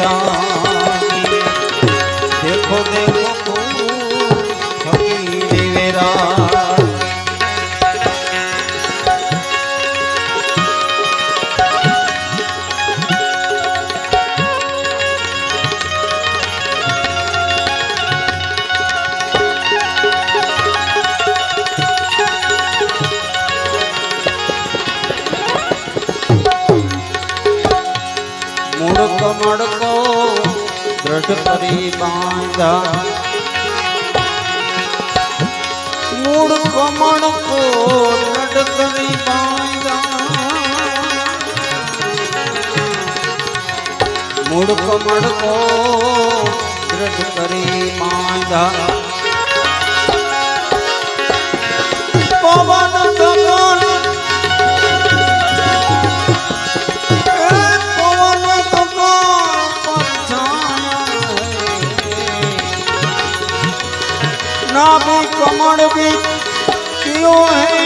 राम देखो देखो કાંદ મૂળ કમણ કો નડકની મૂળ કમળ કો દ્રઢ કરી પાંદા মানবিক কেউ হ্যাঁ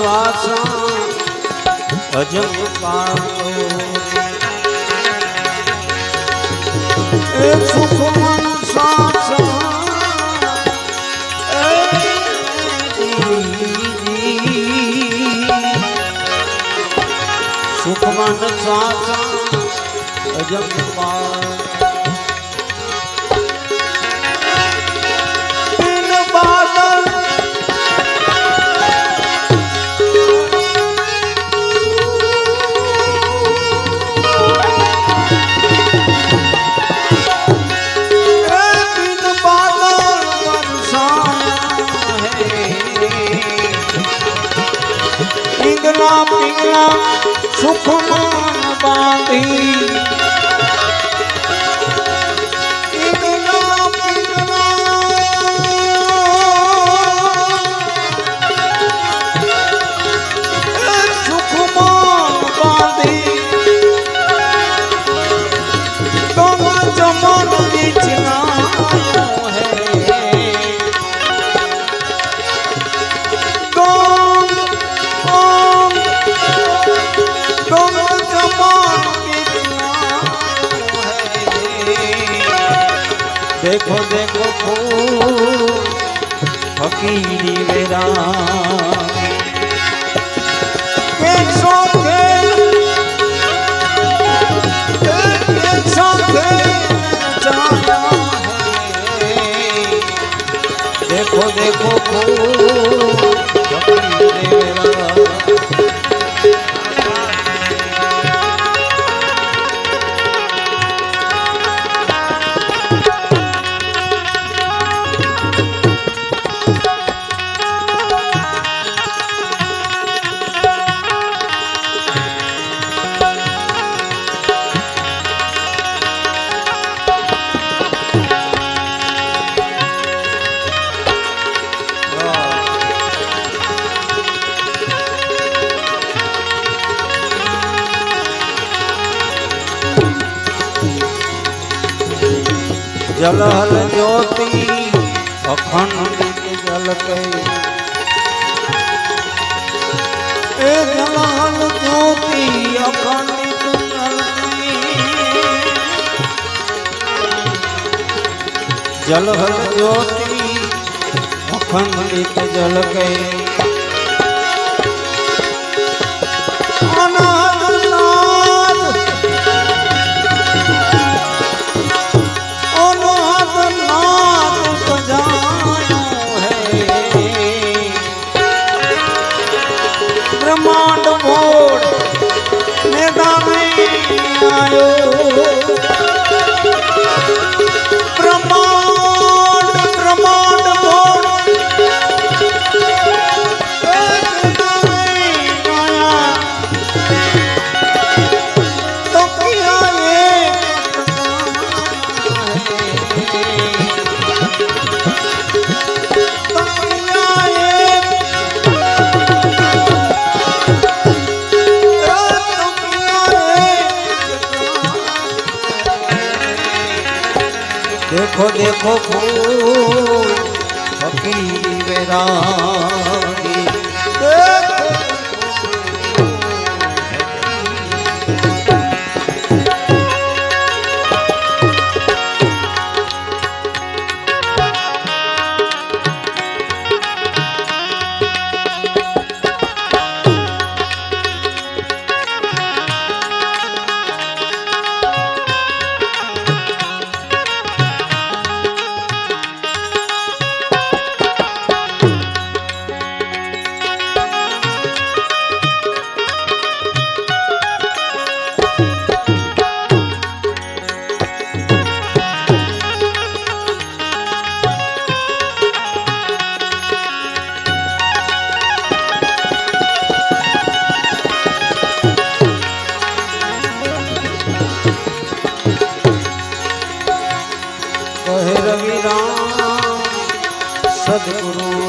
શ્વાસ અજમ પાણો સુખમન શ્વાસ સુખમન શ્વાસ અજમ সুখমান বাঁধি ખોદે ગોપો ફકીરી વેરા जलहल ज्योति अखंडित जल के जलहल ज्योति अखंडित जलहल ज्योति अखंडित जल के દેખો દેખો ફૂલ ફકીરા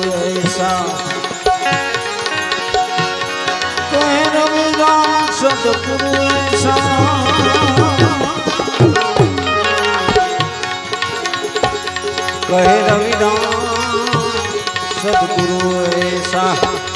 કોઈ એસા કોઈ રવિદાસ સદગુરુ એસા કહે રવિદાસ સદગુરુ એસા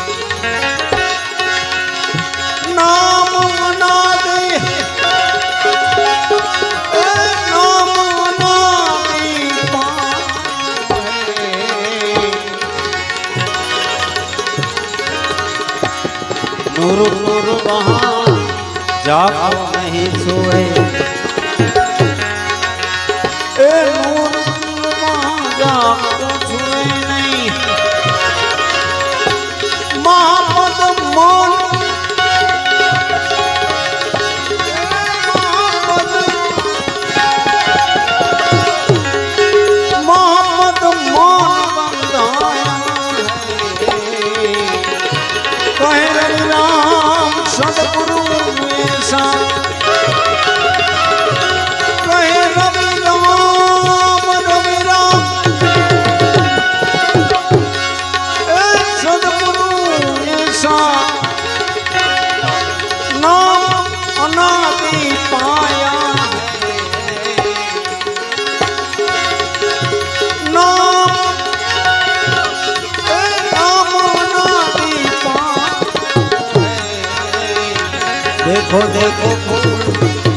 નૂર देखो देखो